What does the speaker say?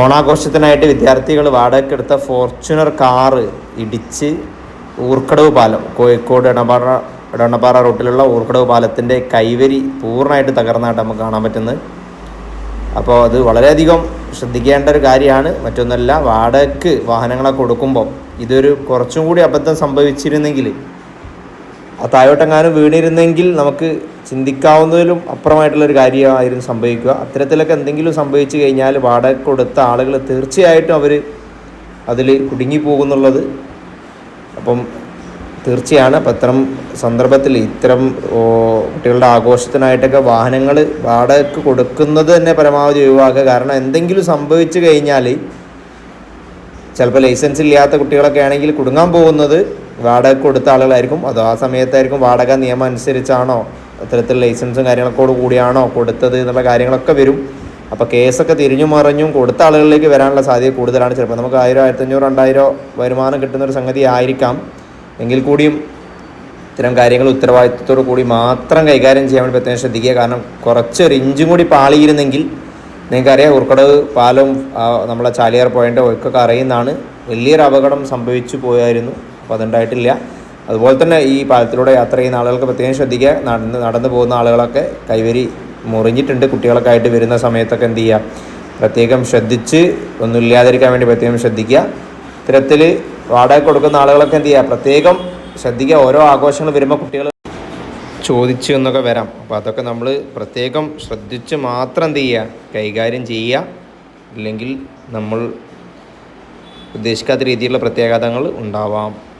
ഓണാഘോഷത്തിനായിട്ട് വിദ്യാർത്ഥികൾ വാടകയ്ക്കെടുത്ത Fortuner car ഇടിച്ച് ഊർക്കടവ് പാലം കോഴിക്കോട് ഇടപാറ ഇടണപ്പാറ റൂട്ടിലുള്ള ഊർക്കടവ് പാലത്തിന്റെ കൈവരി പൂർണമായിട്ട് തകർന്നതായിട്ട് നമുക്ക് കാണാൻ പറ്റുന്നത്. അപ്പോൾ അത് വളരെയധികം ശ്രദ്ധിക്കേണ്ട ഒരു കാര്യമാണ്. മറ്റൊന്നല്ല വാടകയ്ക്ക് വാഹനങ്ങളെ കൊടുക്കുമ്പോൾ ഇതൊരു കുറച്ചും കൂടി അബദ്ധം സംഭവിച്ചിരുന്നെങ്കിൽ ആ താഴോട്ടെങ്ങാനും വീണിരുന്നെങ്കിൽ നമുക്ക് ചിന്തിക്കാവുന്നതിലും അപ്പുറമായിട്ടുള്ളൊരു കാര്യമായിരുന്നു സംഭവിക്കുക. അത്തരത്തിലൊക്കെ എന്തെങ്കിലും സംഭവിച്ചു കഴിഞ്ഞാൽ വാടക കൊടുത്ത ആളുകൾ തീർച്ചയായിട്ടും അവർ അതിൽ കുടുങ്ങിപ്പോകുന്നുള്ളത്. അപ്പം തീർച്ചയാണ്. അപ്പം ഇത്തരം സന്ദർഭത്തിൽ ഇത്തരം കുട്ടികളുടെ ആഘോഷത്തിനായിട്ടൊക്കെ വാഹനങ്ങൾ വാടകയ്ക്ക് കൊടുക്കുന്നത് തന്നെ പരമാവധി ഒഴിവാക്കുക. കാരണം എന്തെങ്കിലും സംഭവിച്ചു കഴിഞ്ഞാൽ ചിലപ്പോൾ ലൈസൻസ് ഇല്ലാത്ത കുട്ടികളൊക്കെ ആണെങ്കിൽ കുടുങ്ങാൻ പോകുന്നത് വാടക കൊടുത്ത ആളുകളായിരിക്കും. അതോ ആ സമയത്തായിരിക്കും വാടക നിയമം അനുസരിച്ചാണോ അത്തരത്തിൽ ലൈസൻസും കാര്യങ്ങളൊക്കെ കൂടിയാണോ കൊടുത്തത് എന്നുള്ള കാര്യങ്ങളൊക്കെ വരും. അപ്പോൾ കേസൊക്കെ തിരിഞ്ഞു മറിഞ്ഞും കൊടുത്ത ആളുകളിലേക്ക് വരാനുള്ള സാധ്യത കൂടുതലാണ്. ചിലപ്പോൾ നമുക്ക് ആയിരം ആയിരത്തഞ്ഞൂറ് രണ്ടായിരം വരുമാനം കിട്ടുന്ന ഒരു സംഗതി ആയിരിക്കാം. എങ്കിൽ കൂടിയും ഇത്തരം കാര്യങ്ങൾ ഉത്തരവാദിത്വത്തോടു കൂടി മാത്രം കൈകാര്യം ചെയ്യാൻ വേണ്ടി പ്രത്യേകം ശ്രദ്ധിക്കുക. കാരണം കുറച്ചൊരു ഇഞ്ചും കൂടി പാളിയിരുന്നെങ്കിൽ നിങ്ങൾക്കറിയാം ഉർക്കടവ് പാലം നമ്മളെ ചാലിയാർ പോയിന്റെ ഒക്കെ അറിയുന്നതാണ് വലിയൊരു അപകടം സംഭവിച്ചു പോയായിരുന്നു. അപ്പോൾ അതുണ്ടായിട്ടില്ല. അതുപോലെ തന്നെ ഈ പാലത്തിലൂടെ യാത്ര ചെയ്യുന്ന ആളുകൾക്ക് പ്രത്യേകം ശ്രദ്ധിക്കുക. നടന്ന് നടന്നു പോകുന്ന ആളുകളൊക്കെ കൈവരി മുറിഞ്ഞിട്ടുണ്ട്. കുട്ടികളൊക്കെ ആയിട്ട് വരുന്ന സമയത്തൊക്കെ എന്ത് ചെയ്യുക? പ്രത്യേകം ശ്രദ്ധിച്ച് ഒന്നും ഇല്ലാതിരിക്കാൻ വേണ്ടി പ്രത്യേകം ശ്രദ്ധിക്കുക. ഇത്തരത്തിൽ വാടക കൊടുക്കുന്ന ആളുകളൊക്കെ എന്ത് ചെയ്യുക? പ്രത്യേകം ശ്രദ്ധിക്കുക. ഓരോ ആഘോഷങ്ങൾ വരുമ്പോൾ കുട്ടികൾ ചോദിച്ചു എന്നൊക്കെ വരാം. അപ്പോൾ അതൊക്കെ നമ്മൾ പ്രത്യേകം ശ്രദ്ധിച്ച് മാത്രം എന്ത് ചെയ്യുക? കൈകാര്യം ചെയ്യുക. ഇല്ലെങ്കിൽ നമ്മൾ ഉദ്ദേശിക്കാത്ത രീതിയിലുള്ള പ്രത്യാഘാതങ്ങൾ ഉണ്ടാവാം.